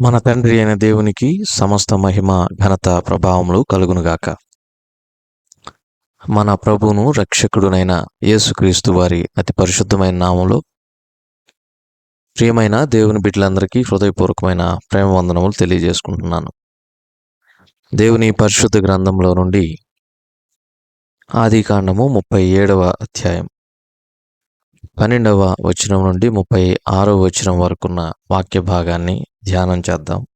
మన తండ్రి అయిన దేవునికి సమస్త మహిమ ఘనత ప్రభావములు కలుగునుగాక. మన ప్రభువును రక్షకుడునైన యేసుక్రీస్తు వారి అతి పరిశుద్ధమైన నామంలో ప్రియమైన దేవుని బిడ్డలందరికీ హృదయపూర్వకమైన ప్రేమ వందనములు తెలియజేసుకుంటున్నాను. దేవుని పరిశుద్ధ గ్రంథంలో నుండి ఆది కాండము ముప్పై ఏడవ అధ్యాయం పన్నెండవ వచనం నుండి ముప్పై ఆరవ వచనం వరకున్న వాక్య భాగాన్ని ధ్యానం చేద్దాం.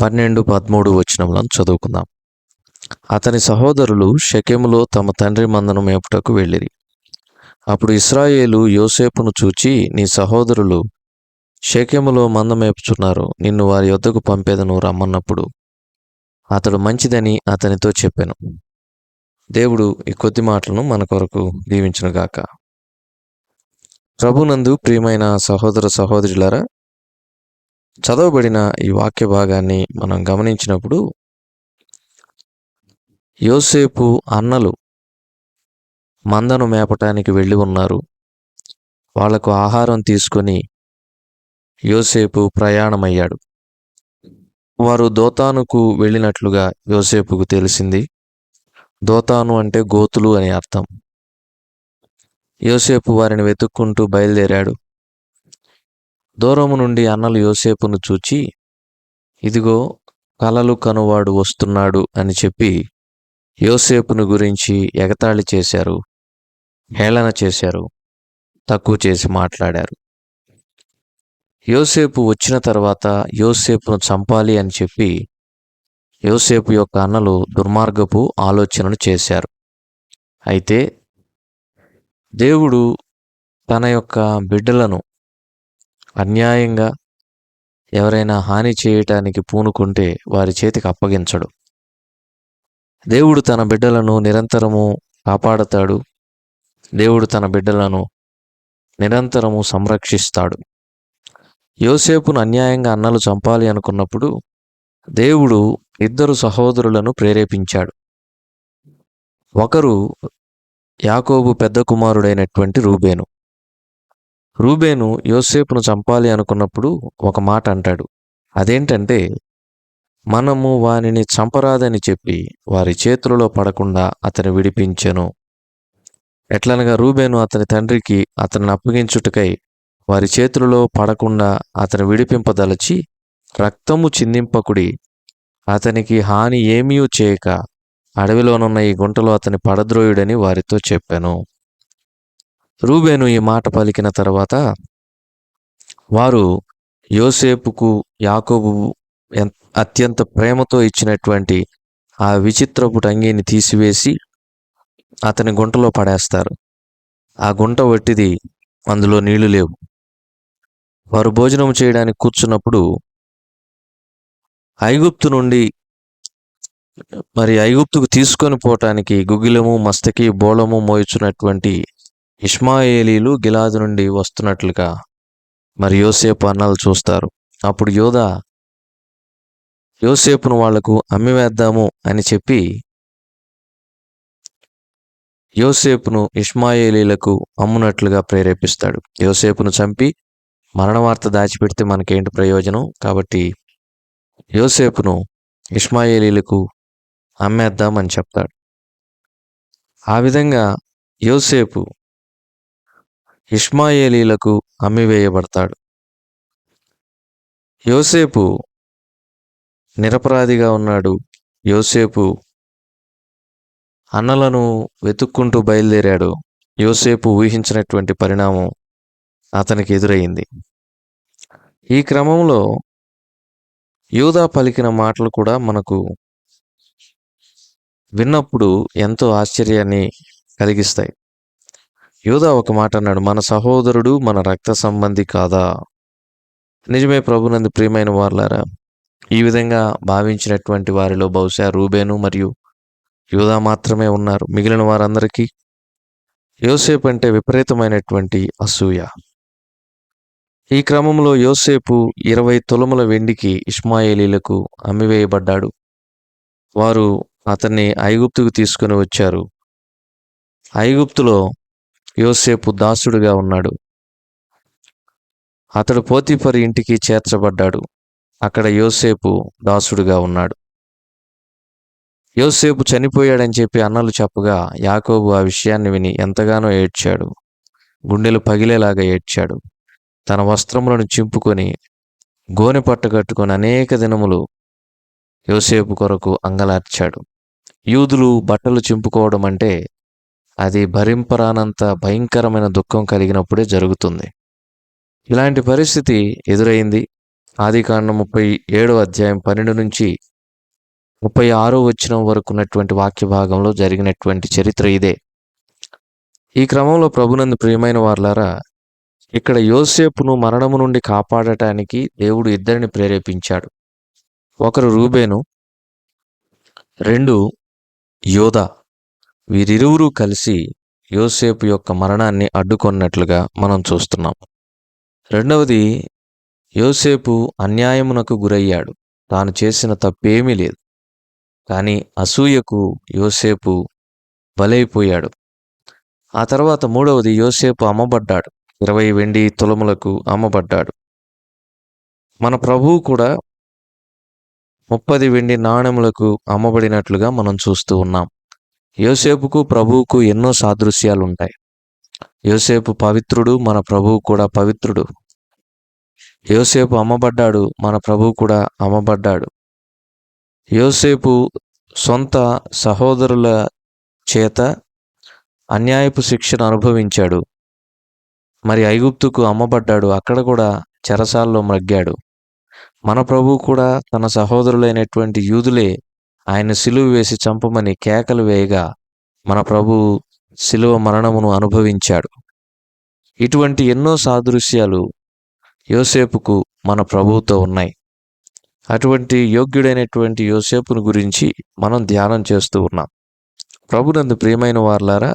పన్నెండు పదమూడు వచనములను చదువుకుందాం. అతని సహోదరులు షకెములో తమ తండ్రి మందను మేపుటకు వెళ్ళిరి. అప్పుడు ఇస్రాయేలు యోసేపును చూచి నీ సహోదరులు షెకెములో మంద మేపుచున్నారు నిన్ను వారి యొద్దకు పంపేదను రమ్మన్నప్పుడు అతడు మంచిదని అతనితో చెప్పాను. దేవుడు ఈ కొద్ది మాటలను మన కొరకు దీవించునుగాక. ప్రభునందు ప్రియమైన సహోదర సహోదరులారా చదవబడిన ఈ వాక్య భాగాన్ని మనం గమనించినప్పుడు యోసేపు అన్నలు మందను మేపటానికి వెళ్ళి ఉన్నారు. వాళ్ళకు ఆహారం తీసుకొని యోసేపు ప్రయాణమయ్యాడు. వారు దోతానుకు వెళ్ళినట్లుగా యోసేపుకు తెలిసింది. దోతాను అంటే గోతులు అని అర్థం. యోసేపు వారిని వెతుక్కుంటూ బయలుదేరాడు. దూరము నుండి అన్నలు యోసేపును చూచి ఇదిగో కలలు కనువాడు వస్తున్నాడు అని చెప్పి యోసేపును గురించి ఎగతాళి చేశారు హేళన చేశారు తక్కువ చేసి మాట్లాడారు. యోసేపు వచ్చిన తర్వాత యోసేపును చంపాలి అని చెప్పి యోసేపు యొక్క అన్నలు దుర్మార్గపు ఆలోచనను చేశారు. అయితే దేవుడు తన యొక్క బిడ్డలను అన్యాయంగా ఎవరైనా హాని చేయటానికి పూనుకుంటే వారి చేతికి అప్పగించడు. దేవుడు తన బిడ్డలను నిరంతరము కాపాడతాడు. దేవుడు తన బిడ్డలను నిరంతరము సంరక్షిస్తాడు. యోసేపును అన్యాయంగా అన్నలు చంపాలి అనుకున్నప్పుడు దేవుడు ఇద్దరు సహోదరులను ప్రేరేపించాడు. ఒకరు యాకోబు పెద్ద కుమారుడైనటువంటి రూబేను. రూబేను యోసేపును చంపాలి అనుకున్నప్పుడు ఒక మాట అంటాడు. అదేంటంటే మనము వానిని చంపరాదని చెప్పి వారి చేతులలో పడకుండా అతని విడిపించెను. ఎట్లనగా రూబేను అతని తండ్రికి అతనిని అప్పగించుటకై వారి చేతులలో పడకుండా అతను విడిపింపదలచి రక్తము చిందింపకుడి అతనికి హాని ఏమీ చేయక అడవిలోనున్న ఈ గుంటలో అతని పడద్రోయుడని వారితో చెప్పాను. రూబేను ఈ మాట పలికిన తర్వాత వారు యోసేపుకు యాకోబు అత్యంత ప్రేమతో ఇచ్చినటువంటి ఆ విచిత్రపు టంగిని తీసివేసి అతని గుంటలో పడేస్తారు. ఆ గుంట వట్టిది అందులో నీళ్ళు లేవు. వారు భోజనం చేయడానికి కూర్చున్నప్పుడు ఐగుప్తు నుండి మరి ఐగుప్తుకు తీసుకొని పోవటానికి గుగిలము మస్తకి బోళము మోయిచున్నటువంటి ఇష్మాయేలీలు గిలాదు నుండి వస్తున్నట్లుగా మరి యోసేపు అన్నలు చూస్తారు. అప్పుడు యోధ యోసేపును వాళ్ళకు అమ్మివేద్దాము అని చెప్పి యోసేపును ఇష్మాయేలీలకు అమ్మునట్లుగా ప్రేరేపిస్తాడు. యోసేపును చంపి మరణవార్త దాచిపెడితే మనకేంటి ప్రయోజనం? కాబట్టి యోసేపును ఇష్మాయేలీలకు అమ్మేద్దామని చెప్తాడు. ఆ విధంగా యోసేపు ఇష్మాయేలీలకు అమ్మివేయబడతాడు. యోసేపు నిరపరాధిగా ఉన్నాడు. యోసేపు అన్నలను వెతుక్కుంటూ బయలుదేరాడు. యోసేపు ఊహించినటువంటి పరిణామం అతనికి ఎదురయ్యింది ఈ క్రమంలో యూదా పలికిన మాటలు కూడా మనకు విన్నప్పుడు ఎంతో ఆశ్చర్యాన్ని కలిగిస్తాయి. యోధా ఒక మాట అన్నాడు మన సహోదరుడు మన రక్త సంబంధి కాదా? నిజమే ప్రభునందు ప్రియమైన వారులారా ఈ విధంగా భావించినటువంటి వారిలో బహుశా రూబేను మరియు యోధా మాత్రమే ఉన్నారు. మిగిలిన వారందరికీ యోసేపు అంటే విపరీతమైనటువంటి అసూయ. ఈ క్రమంలో యోసేపు ఇరవై తులముల వెండికి ఇస్మాయేలీలకు అమ్మివేయబడ్డాడు. వారు అతన్ని ఐగుప్తుకు తీసుకుని వచ్చారు. ఐగుప్తులో యోసేపు దాసుడుగా ఉన్నాడు. అతడు పోతిపరి ఇంటికి చేర్చబడ్డాడు. అక్కడ యోసేపు దాసుడుగా ఉన్నాడు. యోసేపు చనిపోయాడని చెప్పి అన్నలు చెప్పగా యాకోబు ఆ విషయాన్ని విని ఎంతగానో ఏడ్చాడు. గుండెలు పగిలేలాగా ఏడ్చాడు. తన వస్త్రములను చింపుకొని గోనె పట్ట కట్టుకొని అనేక దినములు యోసేపు కొరకు అంగలార్చాడు. యూదులు బట్టలు చింపుకోవడం అంటే అది భరింపరానంత భయంకరమైన దుఃఖం కలిగినప్పుడే జరుగుతుంది. ఇలాంటి పరిస్థితి ఎదురైంది. ఆదికాండం ముప్పై ఏడో అధ్యాయం పన్నెండు నుంచి ముప్పై ఆరో వచ్చిన వరకు ఉన్నటువంటి వాక్య భాగంలో జరిగినటువంటి చరిత్ర ఇదే. ఈ క్రమంలో ప్రభునందు ప్రియమైన వార్లారా ఇక్కడ యోసేపును మరణము నుండి కాపాడటానికి దేవుడు ఇద్దరిని ప్రేరేపించాడు. ఒకరు రూబేను రెండు యోధ. వీరిరువురు కలిసి యోసేపు యొక్క మరణాన్ని అడ్డుకొన్నట్లుగా మనం చూస్తున్నాం. రెండవది యోసేపు అన్యాయమునకు గురయ్యాడు. తాను చేసిన తప్పేమీ లేదు. కానీ అసూయకు యోసేపు బలైపోయాడు. ఆ తర్వాత మూడవది యోసేపు అమ్మబడ్డాడు. ఇరవై వెండి తులములకు అమ్మబడ్డాడు. మన ప్రభువు కూడా ముప్పది వెండి నాణెములకు అమ్మబడినట్లుగా మనం చూస్తూ ఉన్నాం. యోసేపుకు ప్రభువుకు ఎన్నో సాదృశ్యాలు ఉంటాయి యోసేపు పవిత్రుడు మన ప్రభువు కూడా పవిత్రుడు. యోసేపు అమ్మబడ్డాడు మన ప్రభువు కూడా అమ్మబడ్డాడు. యోసేపు సొంత సహోదరుల చేత అన్యాయపు శిక్షను అనుభవించాడు. మరి ఐగుప్తుకు అమ్మబడ్డాడు అక్కడ కూడా చెరసాల్లో మ్రగ్గాడు మన ప్రభు కూడా తన సహోదరులైనటువంటి యూదులే ఆయన సిలువ వేసి చంపమని కేకలు వేయగా మన ప్రభు శిలువ మరణమును అనుభవించాడు. ఇటువంటి ఎన్నో సాదృశ్యాలు యోసేపుకు మన ప్రభువుతో ఉన్నాయి. అటువంటి యోగ్యుడైనటువంటి యోసేపును గురించి మనం ధ్యానం చేస్తూ ఉన్నాం. ప్రభునందు ప్రియమైన వార్లారా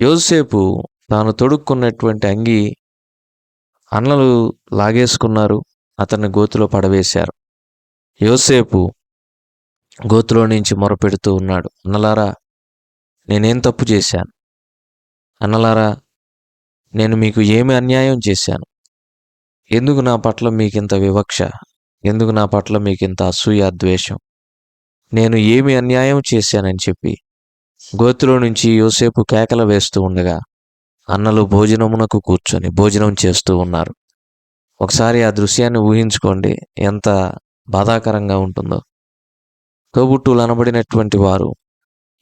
యోసేపు తాను తొడుక్కున్నటువంటి అంగి అన్నలు లాగేసుకున్నారు. అతన్ని గోతులో పడవేశారు. యోసేపు గోతులో నుంచి మొరపెడుతూ ఉన్నాడు. అన్నలారా నేనేం తప్పు చేశాను? అన్నలారా నేను మీకు ఏమి అన్యాయం చేశాను? ఎందుకు నా పట్ల మీకింత వివక్ష? ఎందుకు నా పట్ల మీకింత అసూయ ద్వేషం? నేను ఏమి అన్యాయం చేశానని చెప్పి గోతులో నుంచి యోసేపు కేకలు వేస్తూ ఉండగా అన్నలు భోజనమునకు కూర్చొని భోజనం చేస్తూ ఉన్నారు. ఒకసారి ఆ దృశ్యాన్ని ఊహించుకోండి. ఎంత బాధాకరంగా ఉంటుందో. తోబుట్టులు అనబడినటువంటి వారు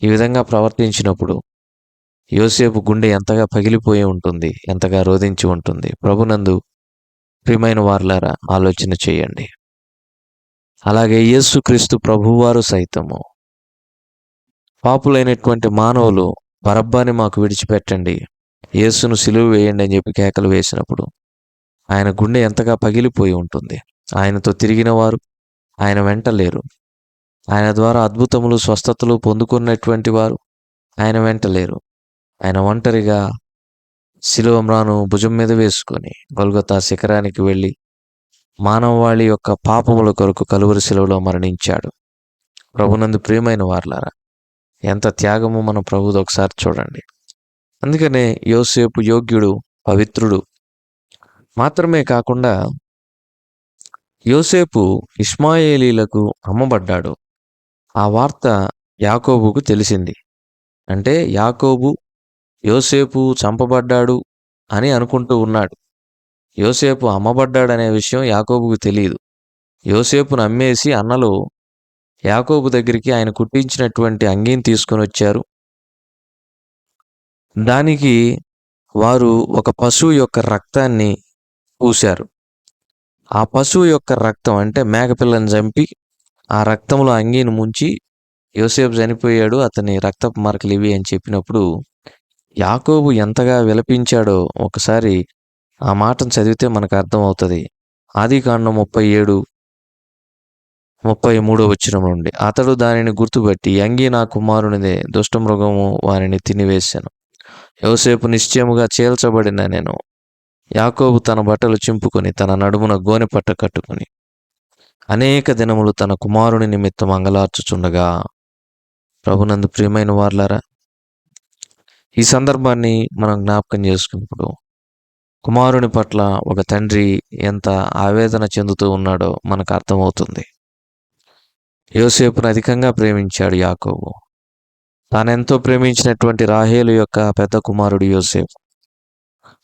ఈ విధంగా ప్రవర్తించినప్పుడు యోసేపు గుండె ఎంతగా పగిలిపోయి ఉంటుంది ఎంతగా రోధించి ఉంటుంది. ప్రభునందు ప్రియమైన వారులారా ఆలోచన చేయండి. అలాగే యేసుక్రీస్తు ప్రభువారు సైతము పాపులైనటువంటి మానవులు బరబ్బాని మాకు విడిచిపెట్టండి. యేసును సిలువ వేయండి అని చెప్పి కేకలు వేసినప్పుడు ఆయన గుండె ఎంతగా పగిలిపోయి ఉంటుంది. ఆయనతో తిరిగిన వారు ఆయన వెంట లేరు. ఆయన ద్వారా అద్భుతములు స్వస్థతలు పొందుకున్నటువంటి వారు ఆయన వెంట లేరు. ఆయన ఒంటరిగా శిలువమ్రాను భుజం మీద వేసుకొని గొల్గొతా శిఖరానికి వెళ్ళి మానవాళి యొక్క పాపముల కొరకు కలువరి శిలువలో మరణించాడు. ప్రభునందు ప్రియమైన వార్లారా ఎంత త్యాగము మన ప్రభుది ఒకసారి చూడండి. అందుకనే యోసేపు యోగ్యుడు పవిత్రుడు మాత్రమే కాకుండా యోసేపు ఇస్మాయేలీలకు అమ్మబడ్డాడు. ఆ వార్త యాకోబుకు తెలిసింది. అంటే యాకోబు యోసేపు చంపబడ్డాడు అని అనుకుంటూ ఉన్నాడు. యోసేపు అమ్మబడ్డాడనే విషయం యాకోబుకు తెలియదు. యోసేపును అమ్మేసి అన్నలు యాకోబు దగ్గరికి ఆయన కుట్టించినటువంటి అంగీని తీసుకొని వచ్చారు. దానికి వారు ఒక పశువు యొక్క రక్తాన్ని పూశారు. ఆ పశువు యొక్క రక్తం అంటే మేకపిల్లని చంపి ఆ రక్తంలో అంగీని ముంచి యోసేపు చనిపోయాడు అతని రక్తపు మార్కులు ఇవి అని చెప్పినప్పుడు యాకోబు ఎంతగా విలపించాడో ఒకసారి ఆ మాటను చదివితే మనకు అర్థమవుతుంది. ఆదికాండం ముప్పై ఏడు ముప్పై మూడో వచ్చిన నుండి అతడు దానిని గుర్తుపట్టి అంగి నా కుమారునిదే దుష్టమృగము వారిని తినివేశాను. యోసేపు నిశ్చయముగా చేల్చబడిన నేను. యాకోబు తన బట్టలు చింపుకొని తన నడుమున గోనె పట్ట కట్టుకొని అనేక దినములు తన కుమారుని నిమిత్తం అంగలార్చుచుండగా. ప్రభునందు ప్రియమైన వార్లారా ఈ సందర్భాన్ని మనం జ్ఞాపకం చేసుకున్నప్పుడు కుమారుని పట్ల ఒక తండ్రి ఎంత ఆవేదన చెందుతూ ఉన్నాడో మనకు అర్థమవుతుంది. యోసేపును అధికంగా ప్రేమించాడు యాకోబు. తానెంతో ప్రేమించినటువంటి రాహేలు యొక్క పెద్ద కుమారుడు యోసేపు.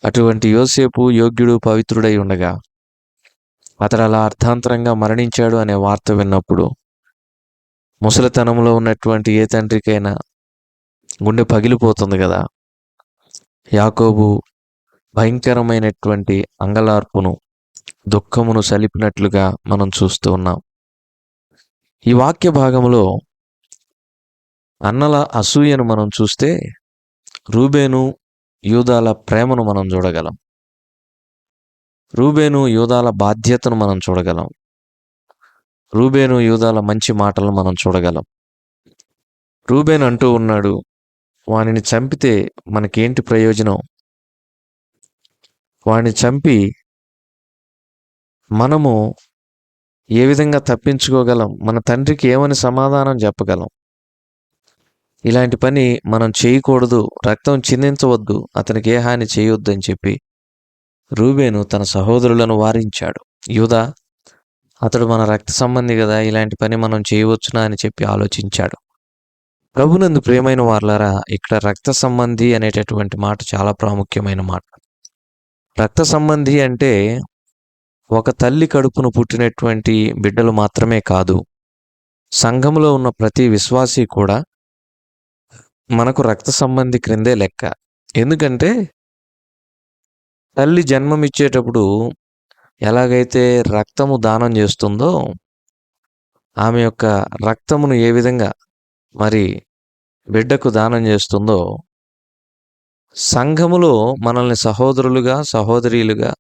అటువంటి యోసేపు యోగ్యుడు పవిత్రుడై ఉండగా అతడు అలా అర్థాంతరంగా మరణించాడు అనే వార్త విన్నప్పుడు ముసలితనంలో ఉన్నటువంటి ఏ తండ్రికైనా గుండె పగిలిపోతుంది కదా. యాకోబు భయంకరమైనటువంటి అంగలార్పును దుఃఖమును సలిపినట్లుగా మనం చూస్తూ ఉన్నాం. ఈ వాక్య భాగంలో అన్నల అసూయను మనం చూస్తే రూబేను యూదాల ప్రేమను మనం చూడగలం. రూబేను యూదాల బాధ్యతను మనం చూడగలం. రూబేను యూదాల మంచి మాటలను మనం చూడగలం. రూబేన్ అంటూ ఉన్నాడు వానిని చంపితే మనకేంటి ప్రయోజనం? వాడిని చంపి మనము ఏ విధంగా తప్పించుకోగలం? మన తండ్రికి ఏమని సమాధానం చెప్పగలం? ఇలాంటి పని మనం చేయకూడదు రక్తం చిందించవద్దు అతనికి ఏ హాని చేయొద్దు అని చెప్పి రూబేను తన సహోదరులను వారించాడు. యూదా అతడు మన రక్త సంబంధి కదా ఇలాంటి పని మనం చేయవచ్చునా అని చెప్పి ఆలోచించాడు. ప్రభునందు ప్రియమైన వార్లారా ఇక్కడ రక్త సంబంధి అనేటటువంటి మాట చాలా ప్రాముఖ్యమైన మాట. రక్త సంబంధి అంటే ఒక తల్లి కడుపును పుట్టినటువంటి బిడ్డలు మాత్రమే కాదు సంఘంలో ఉన్న ప్రతి విశ్వాసి కూడా మనకు రక్త సంబంధి క్రిందే లెక్క. ఎందుకంటే తల్లి జన్మమిచ్చేటప్పుడు ఎలాగైతే రక్తము దానం చేస్తుందో ఆమె యొక్క రక్తమును ఏ విధంగా మరి బిడ్డకు దానం చేస్తుందో సంఘములో మనల్ని సహోదరులుగా సహోదరీలుగా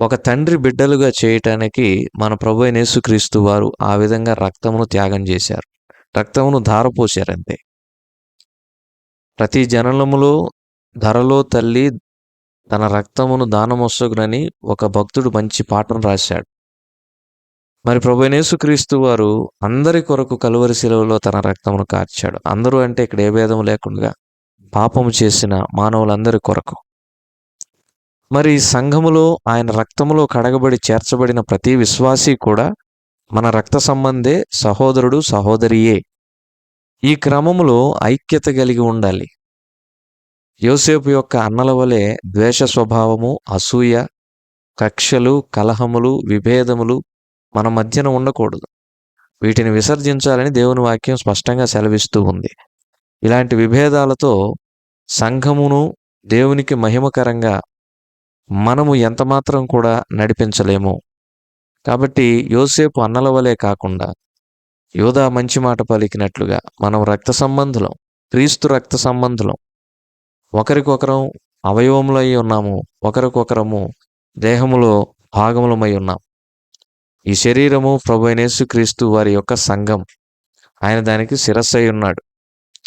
ఒక తండ్రి బిడ్డలుగా చేయటానికి మన ప్రభు యేసుక్రీస్తు వారు ఆ విధంగా రక్తమును త్యాగం చేశారు. రక్తమును ధారపోశారంతే. ప్రతి జననములో ధరలో తల్లి తన రక్తమును దానమొసగునని ఒక భక్తుడు మంచి పాటను రాశాడు. మరి ప్రభునేసుక్రీస్తు వారు అందరి కొరకు కలువరి శిలువలో తన రక్తమును కార్చాడు. అందరూ అంటే ఇక్కడ ఏ భేదం లేకుండా పాపము చేసిన మానవులందరి కొరకు. మరి సంఘములో ఆయన రక్తములో కడగబడి చేర్చబడిన ప్రతి విశ్వాసి కూడా మన రక్త సంబంధే సహోదరుడు సహోదరియే. ఈ క్రమములో ఐక్యత కలిగి ఉండాలి. యోసేపు యొక్క అన్నల వలె ద్వేష స్వభావము అసూయ కక్షలు కలహములు విభేదములు మన మధ్యన ఉండకూడదు. వీటిని విసర్జించాలని దేవుని వాక్యం స్పష్టంగా సెలవిస్తూ ఉంది. ఇలాంటి విభేదాలతో సంఘమును దేవునికి మహిమకరంగా మనము ఎంతమాత్రం కూడా నడిపించలేము. కాబట్టి యోసేపు అన్నల వలె కాకుండా యోధా మంచి మాట పలికినట్లుగా మనం రక్త సంబంధులం క్రీస్తు రక్త సంబంధులం. ఒకరికొకరం అవయవములై ఉన్నాము ఒకరికొకరము దేహములో భాగములమై ఉన్నాం. ఈ శరీరము ప్రభు క్రీస్తు వారి యొక్క సంఘం. ఆయన దానికి శిరస్సై ఉన్నాడు.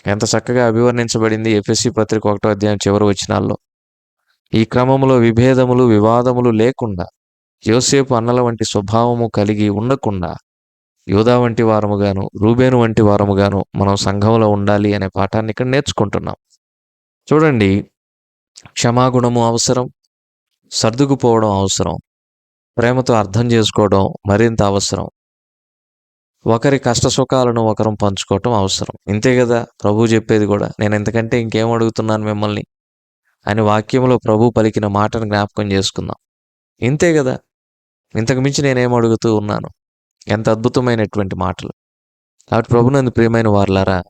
ఎంత చక్కగా అభివర్ణించబడింది ఎఫ్ఎస్సి పత్రిక ఒకటో అధ్యాయం చివరి వచనాల్లో. ఈ క్రమంలో విభేదములు వివాదములు లేకుండా యోసేపు అన్నల వంటి స్వభావము కలిగి ఉండకుండా యోధా వంటి వారముగాను రూబేను వంటి వారముగాను మనం సంఘంలో ఉండాలి అనే పాఠాన్ని ఇక్కడ నేర్చుకుంటున్నాం. చూడండి క్షమాగుణము అవసరం సర్దుకుపోవడం అవసరం ప్రేమతో అర్థం చేసుకోవడం మరింత అవసరం ఒకరి కష్ట సుఖాలను ఒకరం పంచుకోవటం అవసరం. ఇంతే కదా ప్రభు చెప్పేది కూడా. నేను ఎంతకంటే ఇంకేం అడుగుతున్నాను మిమ్మల్ని? అని వాక్యంలో ప్రభు పలికిన మాటను జ్ఞాపకం చేసుకుందాం. ఇంతే కదా ఇంతకు మించి నేనేం అడుగుతూ ఉన్నాను? ఎంత అద్భుతమైనటువంటి మాటలు. కాబట్టి ప్రభునందు ప్రియమైన వారులారా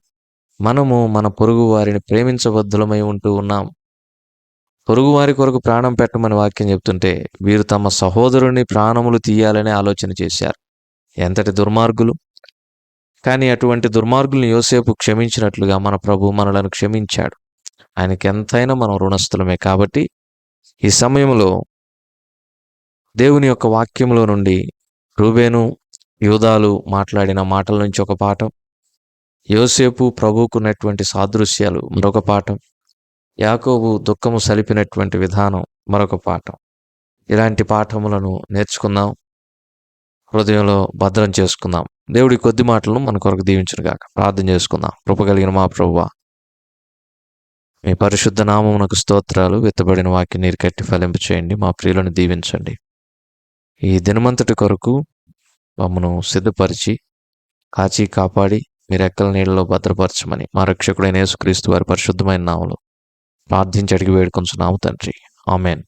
మనము మన పొరుగు వారిని ప్రేమించబద్ధులమై ఉంటూ ఉన్నాం. పొరుగు వారి కొరకు ప్రాణం పెట్టమని వాక్యం చెప్తుంటే వీరు తమ సహోదరుని ప్రాణములు తీయాలని ఆలోచన చేశారు. ఎంతటి దుర్మార్గులు. కానీ అటువంటి దుర్మార్గుల్ని యోసేపు క్షమించినట్లుగా మన ప్రభు మనలను క్షమించాడు. ఆయనకి ఎంతైనా మనం రుణస్థులమే కాబట్టి ఈ సమయంలో దేవుని యొక్క వాక్యంలో నుండి రూబేను యూదాలు మాట్లాడిన మాటల నుంచి ఒక పాఠం. యోసేపు ప్రభువుకున్నటువంటి సాదృశ్యాలు మరొక పాఠం. యాకోబు దుఃఖము సలిపినటువంటి విధానం మరొక పాఠం. ఇలాంటి పాఠములను నేర్చుకుందాం. హృదయంలో భద్రం చేసుకుందాం. దేవుడి కొద్ది మాటలను మన కొరకు దీవించునుగాక. ప్రార్థన చేసుకుందాం. కృపగలిగిన మా ప్రభువ మీ పరిశుద్ధ నామమునకు స్తోత్రాలు. విత్తబడిన వాక్యం నీరు కట్టి ఫలింపు చేయండి మా ప్రియులను దీవించండి. ఈ దినమంతటి కొరకు మమ్మను సిద్ధపరిచి కాచి కాపాడి మీ రెక్కల నీళ్ళలో భద్రపరచమని మా రక్షకుడైన యేసుక్రీస్తు వారి పరిశుద్ధమైన నామలు ప్రార్థించి అడిగి వేడుకొంచున్నాము తండ్రి. ఆమెన్.